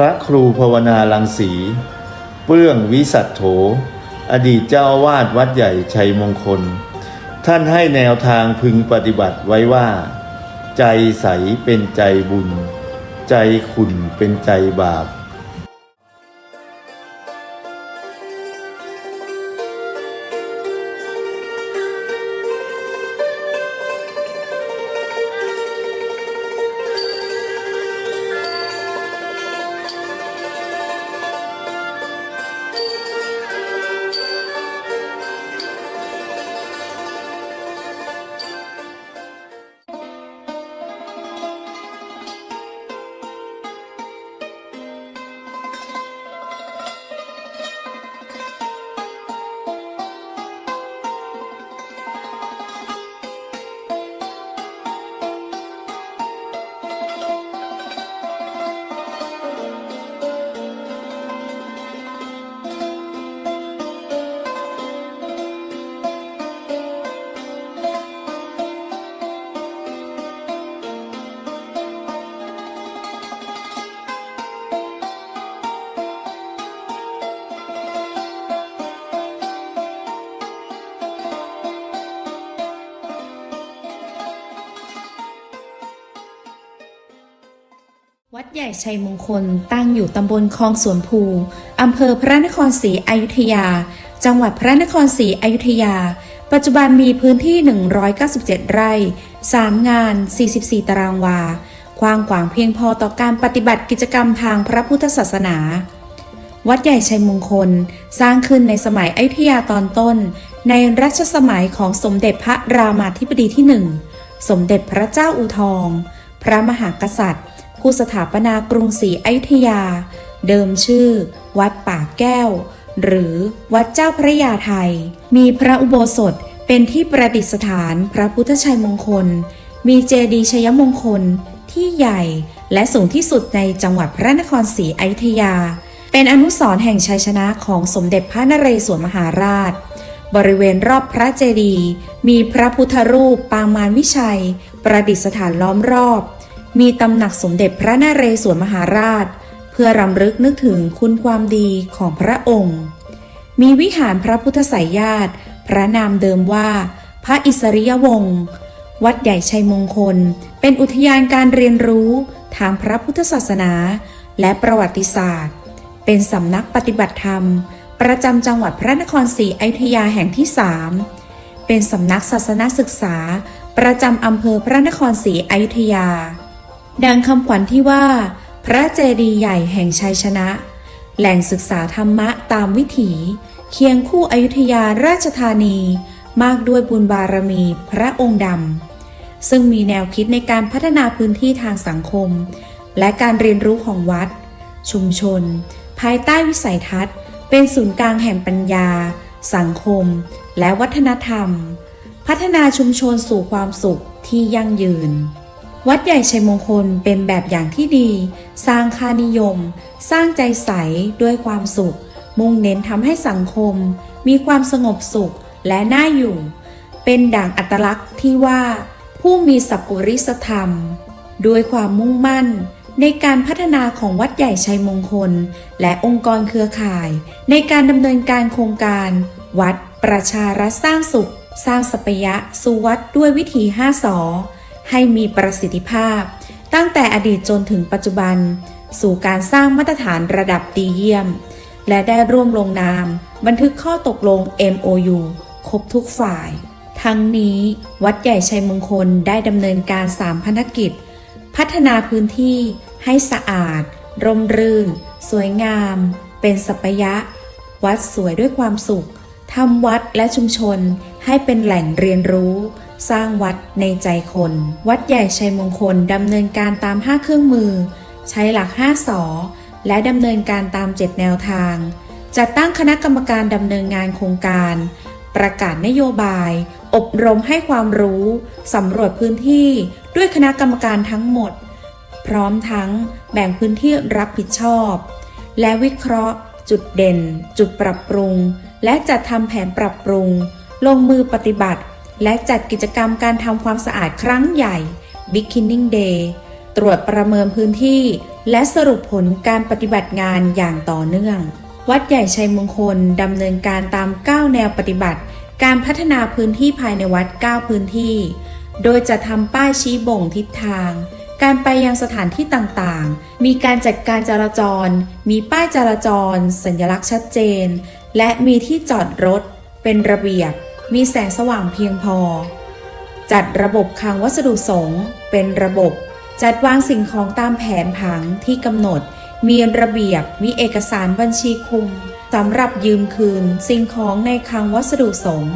ระครูภาวนาลังสี เปื้องวิสัตโธอดีตเจ้าวาดวัดใหญ่ชัยมงคล ท่านให้แนวทางพึงปฏิบัติไว้ว่า ใจใสเป็นใจบุญ ใจขุ่นเป็นใจบาป วัดใหญ่ชัยมงคลตั้งอยู่ตำบลคลองสวนภู อำเภอพระนครศรีอยุธยา จังหวัดพระนครศรีอยุธยา ปัจจุบันมีพื้นที่ 197 ไร่ 3 งาน 44 ตารางวา กว้างขวางเพียงพอต่อการปฏิบัติกิจกรรมทางพระพุทธศาสนา วัดใหญ่ชัยมงคล สร้างขึ้นในสมัยอยุธยาตอนต้น ในรัชสมัยของสมเด็จพระรามาธิบดีที่หนึ่ง สมเด็จพระเจ้าอู่ทอง พระมหากษัตริย์ ผู้สถาปนากรุงศรีอยุธยา เดิมชื่อ วัดป่าแก้ว หรือวัดเจ้าพระยาไทย มีพระอุโบสถเป็นที่ประดิษฐานพระพุทธชัยมงคล มีเจดีย์ชัยมงคลที่ใหญ่และสูงที่สุดในจังหวัดพระนครศรีอยุธยา เป็นอนุสรณ์แห่งชัยชนะของสมเด็จพระนเรศวรมหาราช บริเวณรอบพระเจดีย์มีพระพุทธรูปปางมารวิชัย ประดิษฐานล้อมรอบ มีตำหนักสมเด็จพระนเรศวรมหาราช เพื่อรำลึกนึกถึงคุณความดีของพระองค์ มีวิหารพระพุทธไสยญาติ พระนามเดิมว่า พระอิสริยวงศ์วัดใหญ่ชัยมงคล เป็นอุทยานการเรียนรู้ทางพระพุทธศาสนา และประวัติศาสตร์ เป็นสำนักปฏิบัติธรรม ประจำจังหวัดพระนครศรีอยุธยาแห่งที่3เป็นสำนักศาสนศึกษา ประจำอำเภอพระนครศรีอยุธยา ดังคำขวัญที่ว่า พระเจดีย์ใหญ่แห่งชัยชนะ แหล่งศึกษาธรรมะตามวิถี เคียงคู่อยุธยาราชธานี มากด้วยบุญบารมีพระองค์ดำ ซึ่งมีแนวคิดในการพัฒนาพื้นที่ทางสังคม และการเรียนรู้ของวัด ชุมชน ภายใต้วิสัยทัศน์ เป็นศูนย์กลางแห่งปัญญา สังคม และวัฒนธรรม พัฒนาชุมชนสู่ความสุขที่ยั่งยืน วัดใหญ่ชัยมงคลเป็นแบบอย่างที่ดี สร้างค่านิยม สร้างใจใสด้วยความสุข มุ่งเน้นทำให้สังคม มีความสงบสุขและน่าอยู่ เป็นด่างอัตลักษณ์ที่ว่า ผู้มีสัพุริสธรรม ด้วยความมุ่งมั่น ในการพัฒนาของวัดใหญ่ชัยมงคล และองค์กรเครือข่าย ในการดำเนินการโครงการ วัดประชารัฐสร้างสุข สร้างสัปยะสู่วัดด้วยวิธี5สอ ให้มีประสิทธิภาพ ตั้งแต่อดีตจนถึงปัจจุบัน สู่การสร้างมาตรฐานระดับดีเยี่ยม และได้ร่วมลงนาม บันทึกข้อตกลง MOU ครบทุกฝ่าย ทั้งนี้วัดใหญ่ชัยมงคลได้ดำเนินการ3พันธกิจ พัฒนาพื้นที่ให้สะอาด ร่มรื่น สวยงาม เป็นสัปยะ วัดสวยด้วยความสุขทำวัดและชุมชนให้เป็นแหล่งเรียนรู้ สร้างวัดในใจคน วัดใหญ่ชัยมงคลดำเนินการตาม 5 เครื่องมือ ใช้หลัก 5สอและดำเนินการตาม 7 แนวทาง จัดตั้งคณะกรรมการดำเนินงานโครงการ ประกาศนโยบาย อบรมให้ความรู้สำรวจพื้นที่ด้วยคณะกรรมการทั้งหมด พร้อมทั้งแบ่งพื้นที่รับผิดชอบ และวิเคราะห์ จุดเด่น จุดปรับปรุง และจัดทำแผนปรับปรุง ลงมือปฏิบัติ และจัดกิจกรรมการทำความสะอาดครั้งใหญ่ Beginning Day ตรวจประเมินพื้นที่ และสรุปผลการปฏิบัติงานอย่างต่อเนื่อง วัดใหญ่ชัยมงคลดำเนินการตาม 9 แนวปฏิบัติ การพัฒนาพื้นที่ภายในวัด 9 พื้นที่ โดยจะทำป้ายชี้บ่งทิศทาง การไปยังสถานที่ต่างๆ มีการจัดการจราจร มีป้ายจราจร สัญลักษณ์ชัดเจน และมีที่จอดรถ เป็นระเบียบ มีแสงสว่างเพียงพอ จัดระบบคลังวัสดุสงฆ์เป็นระบบ จัดวางสิ่งของตามแผนผังที่กำหนด มีระเบียบ มีเอกสารบัญชีคุมสำหรับยืมคืนสิ่งของในคลังวัสดุสงฆ์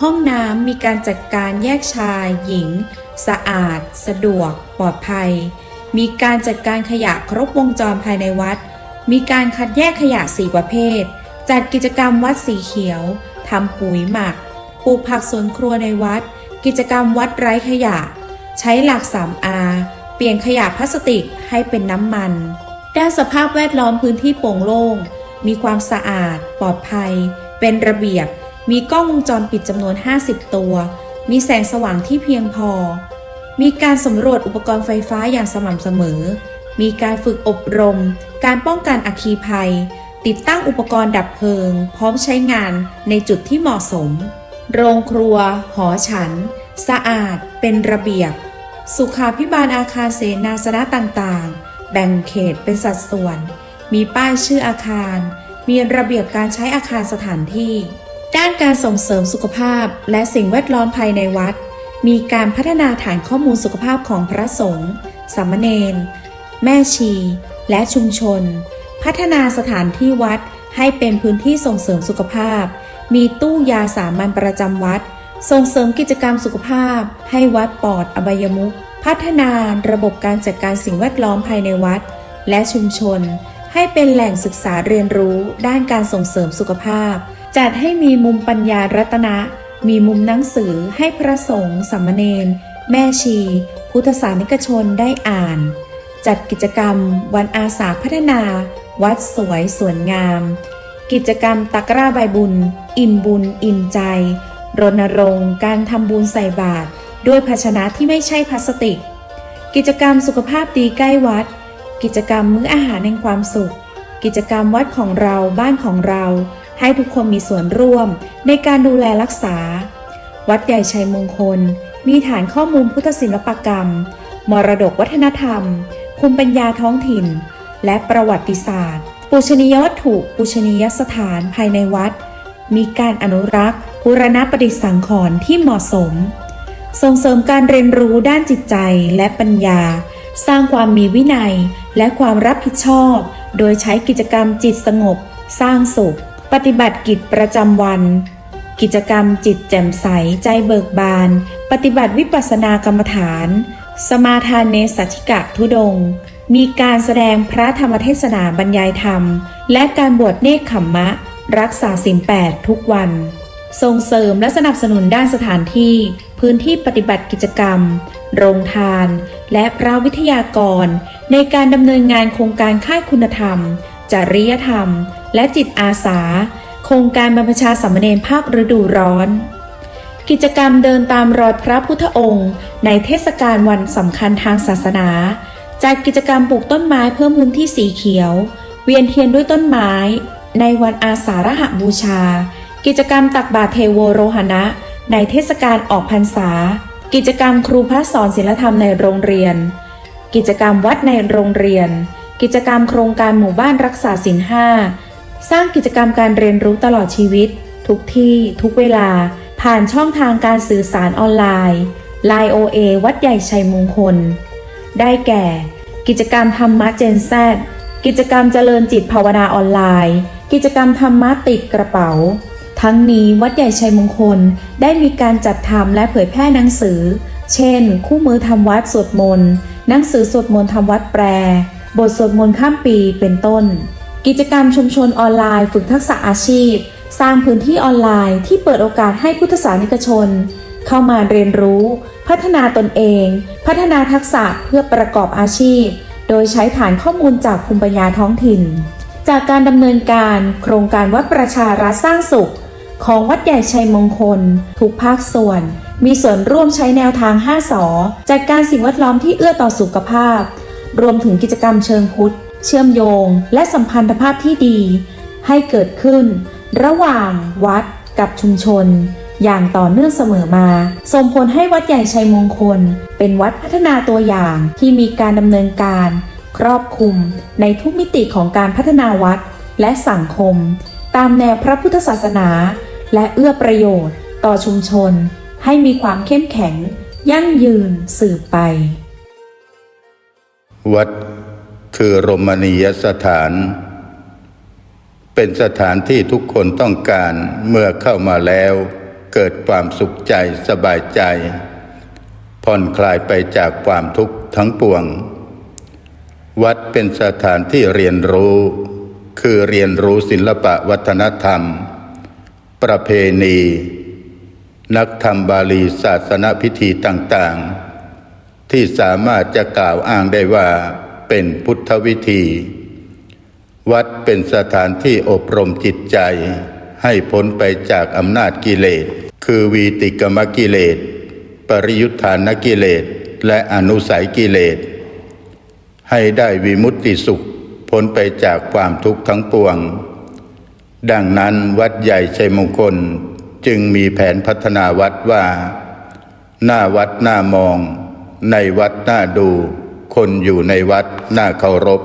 ห้องน้ำมีการจัดการแยกชาย หญิง สะอาด สะดวก ปลอดภัย มีการจัดการขยะครบวงจรภายในวัด มีการคัดแยกขยะสีประเภท จัดกิจกรรมวัดสีเขียว ทำปุ๋ยหมัก ปลูกผักสวนครัวในวัด กิจกรรมวัดไร้ขยะ ใช้หลัก 3R เปลี่ยนขยะพลาสติกให้เป็นน้ำมัน ด้านสภาพแวดล้อมพื้นที่โปร่งโล่ง มีความสะอาด ปลอดภัย เป็นระเบียบ มีกล้องวงจรปิดจำนวน 50 ตัว มีแสงสว่างที่เพียงพอ มีการสำรวจอุปกรณ์ไฟฟ้าอย่างสม่ำเสมอ มีการฝึกอบรม การป้องกันอัคคีภัย ติดตั้งอุปกรณ์ดับเพลิง พร้อมใช้งานในจุดที่เหมาะสม โรงครัว หอฉัน สะอาด เป็นระเบียบ สุขาพิบาลอาคารเสนาสนะต่างๆ แบ่งเขตเป็นสัดส่วน มีป้ายชื่ออาคาร มีระเบียบการใช้อาคารสถานที่ ด้านการส่งเสริมสุขภาพและสิ่งแวดล้อมภายในวัด มีการพัฒนาฐานข้อมูลสุขภาพของพระสงฆ์สามเณรแม่ชี และชุมชน พัฒนาสถานที่วัดให้เป็นพื้นที่ส่งเสริมสุขภาพ มีตู้ยาสามัญประจำวัด ส่งเสริมกิจกรรมสุขภาพ ให้วัดปลอดอบายมุข พัฒนาระบบการจัดการสิ่งแวดล้อมภายในวัด และชุมชน ให้เป็นแหล่งศึกษาเรียนรู้ด้านการส่งเสริมสุขภาพ จัดให้มีมุมปัญญารัตนะ มีมุมหนังสือให้พระสงฆ์สามเณรแม่ชี พุทธศาสนิกชนได้อ่าน จัดกิจกรรม วันอาสาพัฒนา วัดสวยสวยงาม กิจกรรมตะกร้าใบบุญ อิ่มบุญ อิ่มใจ รณรงค์ การทำบุญใส่บาตรด้วยภาชนะที่ไม่ใช่พลาสติก กิจกรรมสุขภาพดีใกล้วัด กิจกรรมมื้ออาหารแห่งความสุข กิจกรรมวัดของเราบ้านของเรา ให้ทุกคนมีส่วนร่วมในการดูแลรักษา วัดใหญ่ชัยมงคล มีฐานข้อมูลพุทธศิลปกรรม มรดกวัฒนธรรม ภูมิปัญญาท้องถิ่น และประวัติศาสตร์ ปูชนียวัตถุปูชนียสถานภายในวัด มีการอนุรักษ์บูรณปฏิสังขรณ์ที่เหมาะสม ส่งเสริมการเรียนรู้ด้านจิตใจและปัญญา สร้างความมีวินัยและความรับผิดชอบ โดยใช้กิจกรรมจิตสงบ สร้างสุข ปฏิบัติกิจประจำวัน กิจกรรมจิตแจ่มใสใจเบิกบาน ปฏิบัติวิปัสสนากรรมฐาน สมาทานเนสัชิกะทุดง มีการแสดงพระธรรมเทศนาบรรยายธรรม และการบวชเนคขมมะ รักษาศีลแปดทุกวัน ส่งเสริมและสนับสนุนด้านสถานที่ พื้นที่ปฏิบัติกิจกรรม โรงทาน และพระวิทยากร ในการดำเนินงานโครงการค่ายคุณธรรม จริยธรรม และจิตอาสา โครงการบรรพชาสามเณรภาคฤดูร้อน กิจกรรมเดินตามรอยพระพุทธองค์ ในเทศกาลวันสำคัญทางศาสนา จัดกิจกรรมปลูกต้นไม้เพิ่มพื้นที่สีเขียว เวียนเทียนด้วยต้นไม้ ในวันอาสาฬหบูชา กิจกรรมตักบาตรเทโวโรหณะ ในเทศกาลออกพรรษา กิจกรรมครูพระสอนศิลธรรมในโรงเรียน กิจกรรมวัดในโรงเรียน กิจกรรมโครงการหมู่บ้านรักษาศีลห้าสร้างกิจกรรมการเรียนรู้ตลอดชีวิต ทุกที่ทุกเวลา ผ่านช่องทางการสื่อสารออนไลน์ Line OA วัดใหญ่ชัยมงคล ได้แก่ กิจกรรมธรรมะเจนแซกิจกรรมเจริญจิตภาวนาออนไลน์ กิจกรรมธรรมะติดกระเป๋า ทั้งนี้วัดใหญ่ชัยมงคลได้มีการจัดทำและเผยแพร่หนังสือ เช่น คู่มือทำวัดสวดมนต์หนังสือสวดมนต์ทำวัดแปล บทสวดมนต์ข้ามปีเป็นต้น กิจกรรมชุมชนออนไลน์ ฝึกทักษะอาชีพ สร้างพื้นที่ออนไลน์ที่เปิดโอกาสให้พุทธศาสนิกชน เข้ามาเรียนรู้ พัฒนาตนเอง พัฒนาทักษะเพื่อประกอบอาชีพ โดยใช้ฐานข้อมูลจากภูมิปัญญาท้องถิ่น จากการดำเนินการโครงการวัดประชารัฐสร้างสุข ของวัดใหญ่ชัยมงคล ทุกภาคส่วน มีส่วนร่วมใช้แนวทาง 5สอจัดการสิ่งแวดล้อมที่เอื้อต่อสุขภาพ รวมถึงกิจกรรมเชิงพุทธ เชื่อมโยง และสัมพันธภาพที่ดี ให้เกิดขึ้น ระหว่างวัดกับชุมชน อย่างต่อเนื่องเสมอมา ส่งผลให้วัดใหญ่ชัยมงคล เป็นวัดพัฒนาตัวอย่างที่มีการดำเนินการ ครอบคลุมในทุกมิติของการพัฒนาวัดและสังคม ตามแนวพระพุทธศาสนา และเอื้อประโยชน์ ต่อชุมชน ให้มีความเข้มแข็ง ยั่งยืนสืบไป วัดคือรมณียสถาน เป็นสถานที่ทุกคนต้องการเมื่อเข้ามาแล้ว เกิดความสุขใจสบายใจ ผ่อนคลายไปจากความทุกข์ทั้งปวง วัดเป็นสถานที่เรียนรู้ คือเรียนรู้ศิลปะวัฒนธรรม ประเพณี นักธรรมบาลีศาสนพิธีต่างๆ ที่สามารถจะกล่าวอ้างได้ว่าเป็นพุทธวิธี วัดเป็นสถานที่อบรมจิตใจ ให้พ้นไปจากอำนาจกิเลส คือวีติกมกิเลส ปริยุทธานกิเลส และอนุสัยกิเลส ให้ได้วิมุตติสุข พ้นไปจากความทุกข์ทั้งปวง ดังนั้นวัดใหญ่ชัยมงคลจึงมีแผนพัฒนาวัดว่า หน้าวัดหน้ามอง ในวัดหน้าดู คนอยู่ในวัดหน้าเคารพ